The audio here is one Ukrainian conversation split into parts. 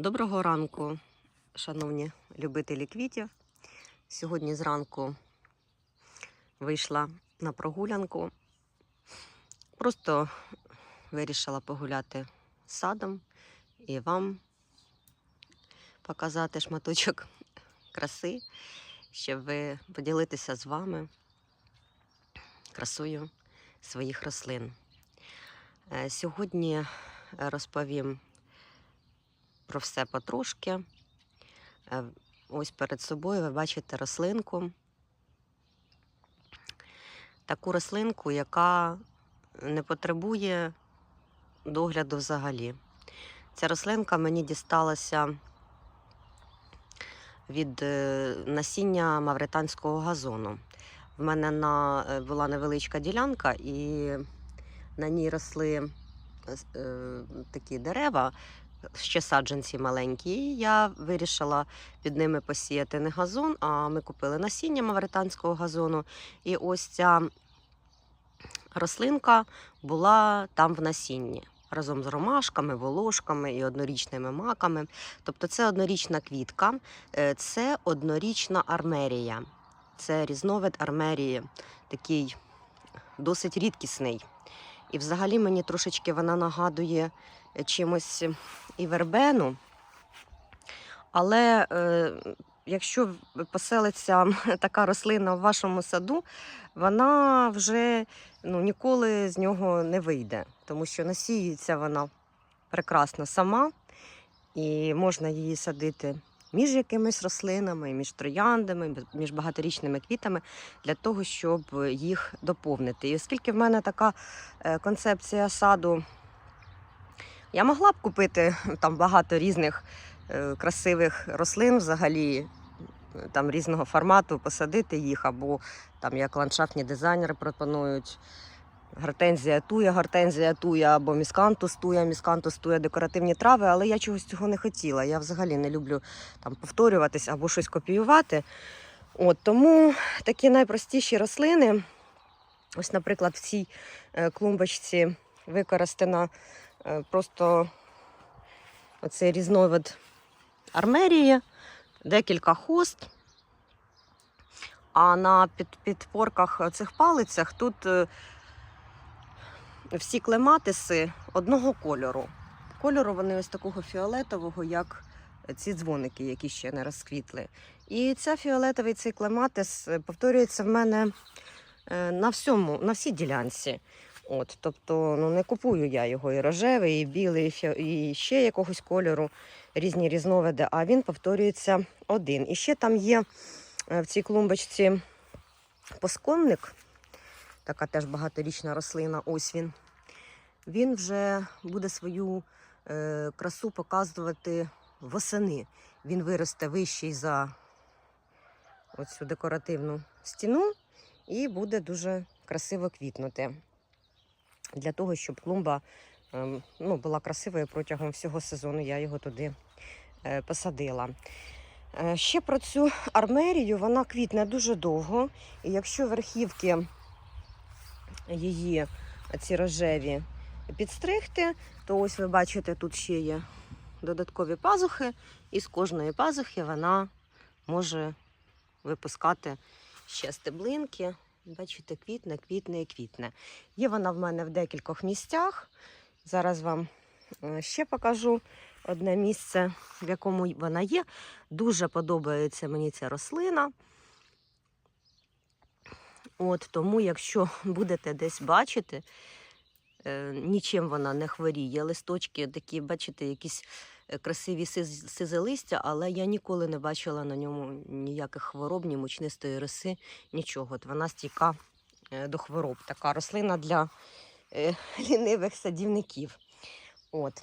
Доброго ранку, шановні любителі квітів. Сьогодні зранку вийшла на прогулянку. Просто вирішила погуляти садом і вам показати шматочок краси, щоб поділитися з вами красою своїх рослин. Е, Сьогодні розповім про все потрошки. Е, Ось перед собою ви бачите рослинку. Таку рослинку, яка не потребує догляду взагалі. Ця рослинка мені дісталася від е, насіння мавританського газону. В мене на, е, була невеличка ділянка, і на ній росли е, такі дерева, ще саджанці маленькі. І я вирішила під ними посіяти не газон, а ми купили насіння мавританського газону. І ось ця рослинка була там в насінні. Разом з ромашками, волошками і однорічними маками. Тобто це однорічна квітка, е, це однорічна армерія. Це різновид армерії, такий досить рідкісний. І взагалі мені трошечки вона нагадує чимось і вербену. Але е, якщо поселиться така рослина в вашому саду, вона вже ну, ніколи з нього не вийде, тому що насіюється вона прекрасно сама, і можна її садити між якимись рослинами, між трояндами, між багаторічними квітами для того, щоб їх доповнити. І оскільки в мене така е, концепція саду, я могла б купити там багато різних е, красивих рослин взагалі. Там різного формату посадити їх, або там як ландшафтні дизайнери пропонують гортензія туя, гортензія туя, або міскантус туя, міскантус туя, декоративні трави, але я чогось цього не хотіла. Я взагалі не люблю там повторюватись або щось копіювати. От, тому такі найпростіші рослини, ось, наприклад, в цій е, клумбочці використана просто оцей різновид армерії, декілька хост. А на підпорках цих палицях тут е, всі клематиси одного кольору. Кольору вони ось такого фіолетового, як ці дзвоники, які ще не розквітли. І ця фіолетовий цей клематис е, повторюється в мене е, на всьому, на всій ділянці. От, тобто ну, не купую я його і рожевий, і білий, і ще якогось кольору, різні різновиди, а він повторюється один. І ще там є е, в цій клумбочці посконник, така теж багаторічна рослина, ось він. Він вже буде свою е, красу показувати восени. Він виросте вищий за оцю декоративну стіну і буде дуже красиво квітнути. Для того, щоб клумба ем, ну, була красивою протягом всього сезону, я його туди е, посадила. Е, Ще про цю армерію вона квітне дуже довго, і якщо верхівки її, ці рожеві, підстригти, то ось ви бачите, тут ще є додаткові пазухи, і з кожної пазухи вона може випускати ще стеблинки. Бачите, квітне, квітне і квітне. Є вона в мене в декількох місцях. Зараз вам е, ще покажу одне місце, в якому вона є. Дуже подобається мені ця рослина. От тому, якщо будете десь бачити, е, нічим вона не хворіє. Листочки такі, бачите, якісь красиві сизе листя, але я ніколи не бачила на ньому ніяких хвороб, ні мучнистої роси, нічого. От вона стійка е, до хвороб. Така рослина для е, лінивих садівників. От.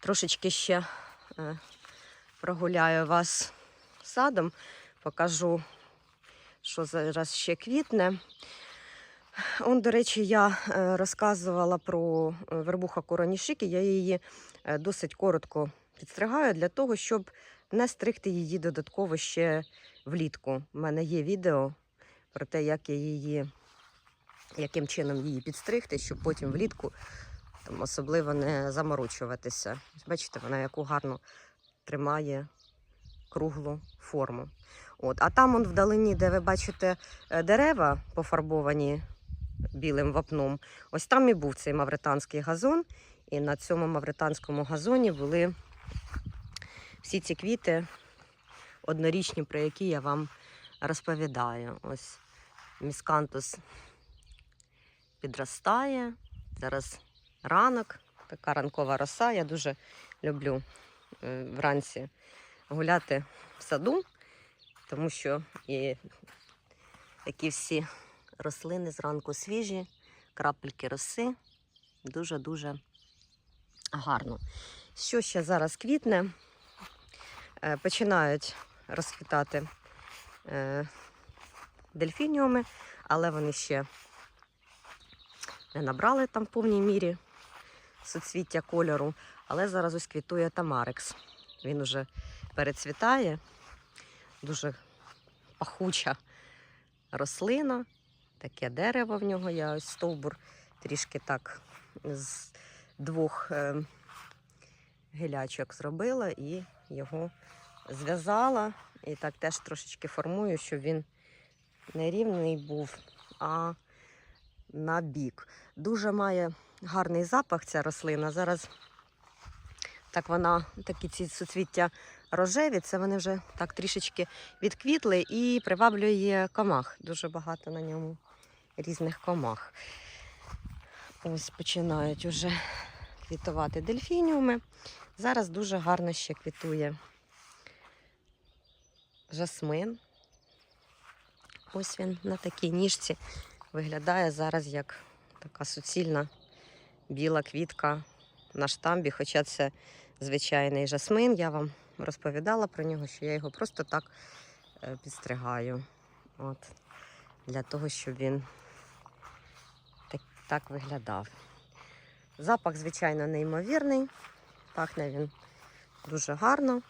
Трошечки ще е, прогуляю вас садом, покажу, що зараз ще квітне. Он, до речі, я е, розказувала про е, вербуха коронішики. Я її е, досить коротко підстригаю для того, щоб не стригти її додатково ще влітку. У мене є відео про те, як я її, яким чином її підстригти, щоб потім влітку Там особливо не заморочуватися. Бачите, вона яку гарно тримає круглу форму. От. А там он вдалині, де ви бачите дерева пофарбовані білим вапном, ось там і був цей мавританський газон. І на цьому мавританському газоні були всі ці квіти однорічні, про які я вам розповідаю. Ось міскантус підростає. Зараз ранок, така ранкова роса. Я дуже люблю е, вранці гуляти в саду, тому що і такі всі рослини зранку свіжі, крапельки роси. Дуже-дуже гарно. Що ще зараз квітне? Е, Починають розквітати е, дельфініуми, але вони ще не набрали там в повній мірі суцвіття кольору. Але зараз ось квітує Тамарекс. Він уже перецвітає, дуже пахуча рослина, таке дерево в нього. Я ось стовбур трішки так з двох е, гілячок зробила і його зв'язала. І так теж трошечки формую, щоб він не рівний був, а на бік. Дуже має гарний запах ця рослина. Зараз так вона, такі ці суцвіття рожеві, це вони вже так трішечки відквітли і приваблює комах. Дуже багато на ньому різних комах. Ось починають уже квітувати дельфініуми. Зараз дуже гарно ще квітує жасмин. Ось він на такій ніжці виглядає зараз як така суцільна біла квітка на штамбі, хоча це звичайний жасмин. Я вам розповідала про нього, що я його просто так е, підстригаю. От, для того, щоб він так, виглядав. Запах, звичайно, неймовірний. Пахне він дуже гарно.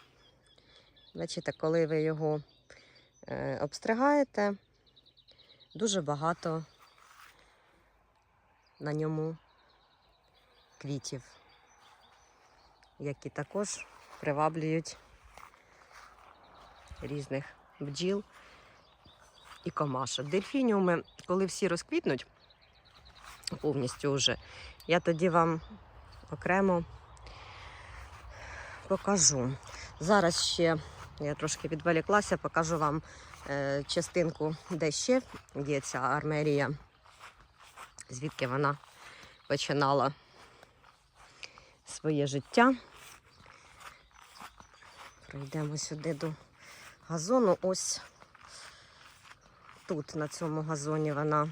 Бачите, коли ви його е, обстригаєте, дуже багато на ньому квітів, які також приваблюють різних бджіл і комашок. Дельфініуми, коли всі розквітнуть повністю вже, я тоді вам окремо покажу. Зараз ще я трошки відволіклася, покажу вам е, частинку, де ще є ця армерія, звідки вона починала своє життя. Пройдемо сюди до газону. Ось тут, на цьому газоні, вона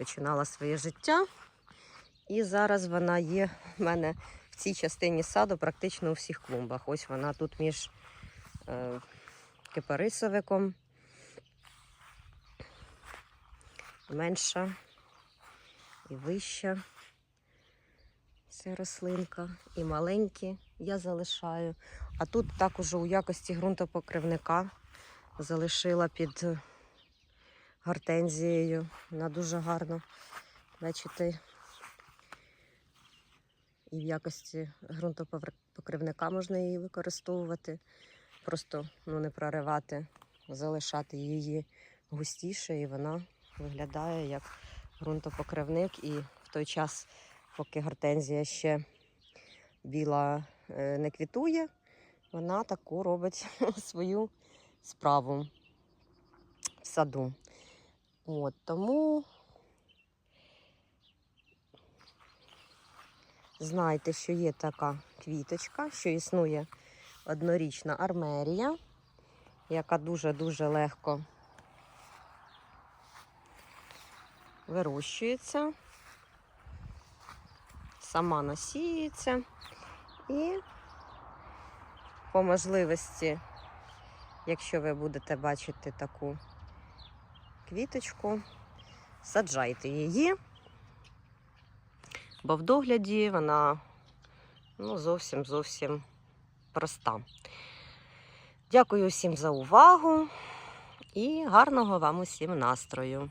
починала своє життя. І зараз вона є в мене в цій частині саду практично у всіх клумбах. Ось вона тут між е, кипарисовиком. Менша і вища ця рослинка, і маленькі я залишаю. А тут також у якості ґрунтопокривника залишила під гортензією. Вона дуже гарно, бачите, і в якості ґрунтопокривника можна її використовувати. Просто ну, не проривати, залишати її густіше, і вона виглядає як ґрунтопокривник. І в той час, поки гортензія ще біла е, не квітує, вона таку робить свою справу в саду. От, тому знайте, що є така квіточка, що існує однорічна армерія, яка дуже-дуже легко вирощується, сама насіюється і по можливості, якщо ви будете бачити таку квіточку, саджайте її, бо в догляді вона ну, зовсім зовсім проста. Дякую всім за увагу і гарного вам усім настрою!